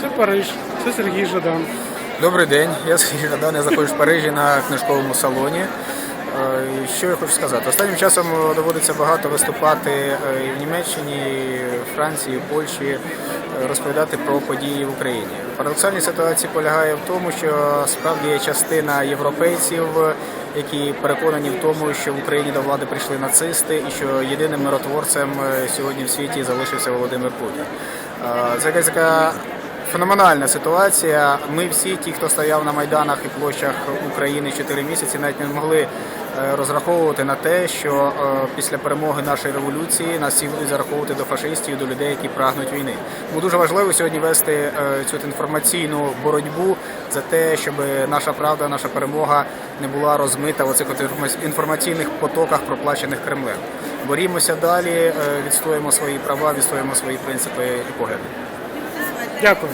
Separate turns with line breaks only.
Це Париж, це Сергій Жадан.
Добрий день, я Сергій Жадан, я знаходжусь в Парижі на книжковому салоні. Е, Що я хочу сказати? Останнім часом доводиться багато виступати е, і в Німеччині, і в Франції, і в Польщі, е, розповідати про події в Україні. Парадоксальність ситуації полягає в тому, що справді є частина європейців, які переконані в тому, що в Україні до влади прийшли нацисти, і що єдиним миротворцем сьогодні в світі залишився Володимир Путін. Це якась така Феноменальна ситуація. Ми всі, ті, хто стояв на майданах і площах України 4 місяці, навіть не могли е, розраховувати на те, що е, після перемоги нашої революції нас всі будуть зараховувати до фашистів, до людей, які прагнуть війни. Тому дуже важливо сьогодні вести е, цю інформаційну боротьбу за те, щоб наша правда, наша перемога не була розмита в оцих інформаційних потоках, проплачених Кремлем. Борімося далі, відстоїмо свої права, відстоїмо свої принципи і погляди.
Дякую.